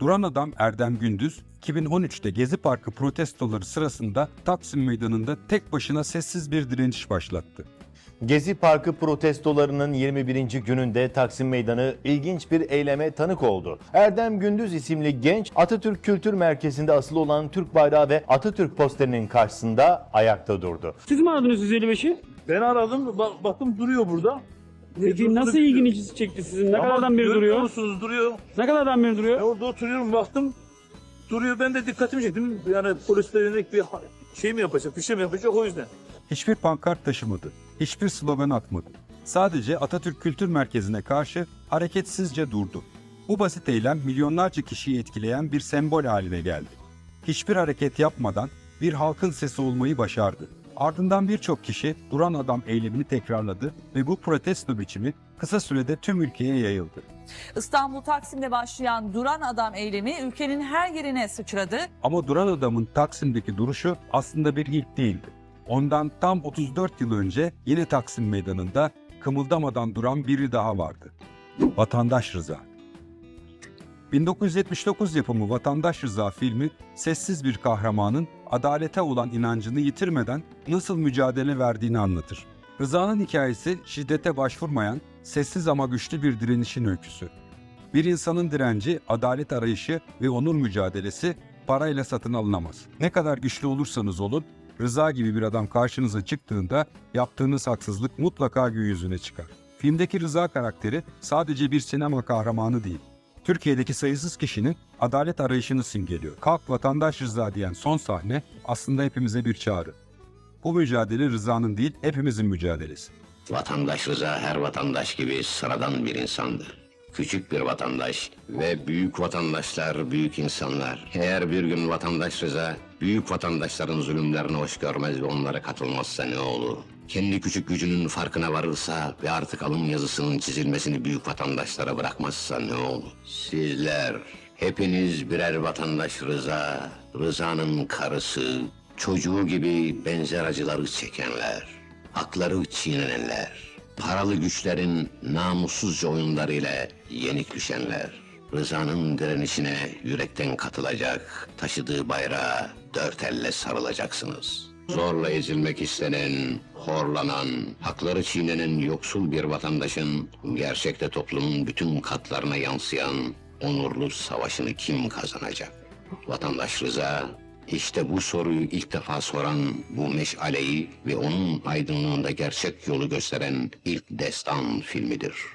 Duran adam Erdem Gündüz, 2013'te Gezi Parkı protestoları sırasında Taksim Meydanı'nda tek başına sessiz bir direniş başlattı. Gezi Parkı protestolarının 21. gününde Taksim Meydanı ilginç bir eyleme tanık oldu. Erdem Gündüz isimli genç Atatürk Kültür Merkezi'nde asılı olan Türk bayrağı ve Atatürk posterinin karşısında ayakta durdu. Siz mi aradınız 155'i? Ben aradım, bak, baktım duruyor burada. Peki nasıl ilginizi çekti sizin? Ne kadardan beri duruyor? musunuz duruyor. Ne kadardan beri Ben duruyor? orada oturuyorum baktım. Duruyor ben de dikkatimi çektim. Yani polisle yönelik bir şey mi yapacak, bir şey mi yapacak o yüzden. Hiçbir pankart taşımadı, hiçbir slogan atmadı. Sadece Atatürk Kültür Merkezi'ne karşı hareketsizce durdu. Bu basit eylem milyonlarca kişiyi etkileyen bir sembol haline geldi. Hiçbir hareket yapmadan bir halkın sesi olmayı başardı. Ardından birçok kişi duran adam eylemini tekrarladı ve bu protesto biçimi kısa sürede tüm ülkeye yayıldı. İstanbul Taksim'de başlayan Duran Adam eylemi ülkenin her yerine sıçradı. Ama duran adamın Taksim'deki duruşu aslında bir ilk değildi. Ondan tam 34 yıl önce yine Taksim Meydanı'nda kımıldamadan duran biri daha vardı. Vatandaş Rıza. 1979 yapımı Vatandaş Rıza filmi sessiz bir kahramanın adalete olan inancını yitirmeden nasıl mücadele verdiğini anlatır. Rıza'nın hikayesi şiddete başvurmayan, sessiz ama güçlü bir direnişin öyküsü. Bir insanın direnci, adalet arayışı ve onur mücadelesi parayla satın alınamaz. Ne kadar güçlü olursanız olun, Rıza gibi bir adam karşınıza çıktığında yaptığınız haksızlık mutlaka gün yüzüne çıkar. Filmdeki Rıza karakteri sadece bir sinema kahramanı değil. Türkiye'deki sayısız kişinin adalet arayışını simgeliyor. Kalk vatandaş Rıza diyen son sahne aslında hepimize bir çağrı. Bu mücadele Rıza'nın değil hepimizin mücadelesi. Vatandaş Rıza her vatandaş gibi sıradan bir insandır. Küçük bir vatandaş ve büyük vatandaşlar büyük insanlar. Eğer bir gün vatandaş Rıza büyük vatandaşların zulümlerini hoş görmez ve onlara katılmazsa ne olur? Kendi küçük gücünün farkına varırsa ve artık alım yazısının çizilmesini büyük vatandaşlara bırakmazsa ne olur? Sizler hepiniz birer vatandaş Rıza, Rıza'nın karısı, çocuğu gibi benzer acıları çekenler hakları çiğnenenler, paralı güçlerin namussuzca oyunlarıyla yenik düşenler, Rıza'nın direnişine yürekten katılacak, taşıdığı bayrağa dört elle sarılacaksınız. Zorla ezilmek istenen, horlanan, hakları çiğnenen yoksul bir vatandaşın gerçekte toplumun bütün katlarına yansıyan onurlu savaşını kim kazanacak? Vatandaş Rıza işte bu soruyu ilk defa soran bu meşaleyi ve onun aydınlığında gerçek yolu gösteren ilk destan filmidir.